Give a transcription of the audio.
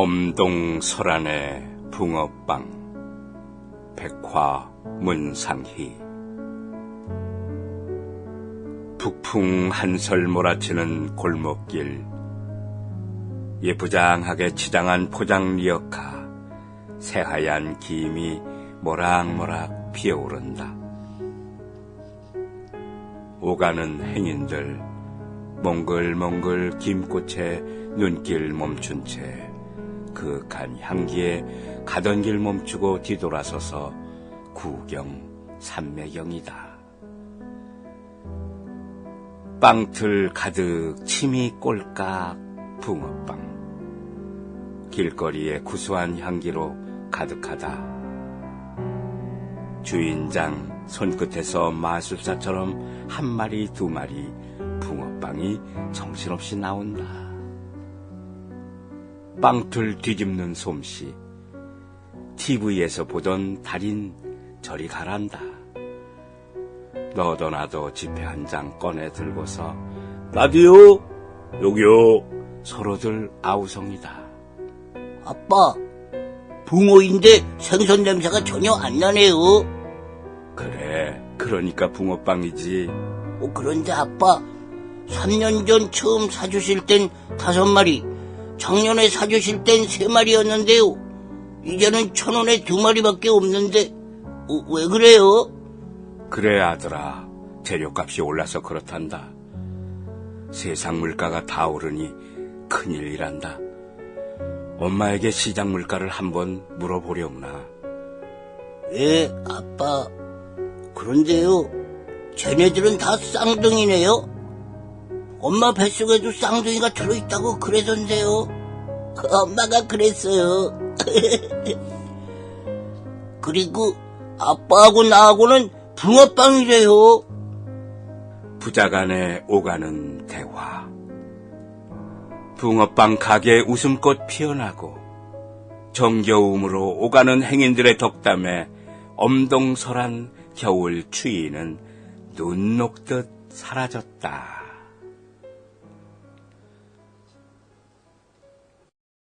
엄동설안의 붕어빵 백화 문상희 북풍 한설 몰아치는 골목길 예쁘장하게 치장한 포장 리어카 새하얀 김이 모락모락 피어오른다. 오가는 행인들 몽글몽글 김꽃에 눈길 멈춘 채 그윽한 향기에 가던 길 멈추고 뒤돌아서서 구경 삼매경이다. 빵틀 가득 침이 꼴깍 붕어빵 길거리에 구수한 향기로 가득하다. 주인장 손끝에서 마술사처럼 한 마리 두 마리 붕어빵이 정신없이 나온다. 빵틀 뒤집는 솜씨. TV에서 보던 달인 저리 가란다. 너도 나도 지폐 한 장 꺼내 들고서 라디오 여기요 서로들 아우성이다. 아빠, 붕어인데 생선 냄새가 전혀 안 나네요. 그래 그러니까 붕어빵이지. 어, 그런데 아빠, 3년 전 처음 사주실 땐 다섯 마리, 작년에 사주실 땐 세 마리였는데요. 이제는 천 원에 두 마리밖에 없는데, 어, 왜 그래요? 그래 아들아 재료값이 올라서 그렇단다. 세상 물가가 다 오르니 큰일이란다. 엄마에게 시장 물가를 한번 물어보려구나. 예, 아빠. 그런데요, 쟤네들은 다 쌍둥이네요. 엄마 뱃속에도 쌍둥이가 들어있다고 그러던데요. 엄마가 그랬어요. 그리고 아빠하고 나하고는 붕어빵이래요. 부자간에 오가는 대화. 붕어빵 가게 웃음꽃 피어나고 정겨움으로 오가는 행인들의 덕담에 엄동설한 겨울 추위는 눈 녹듯 사라졌다.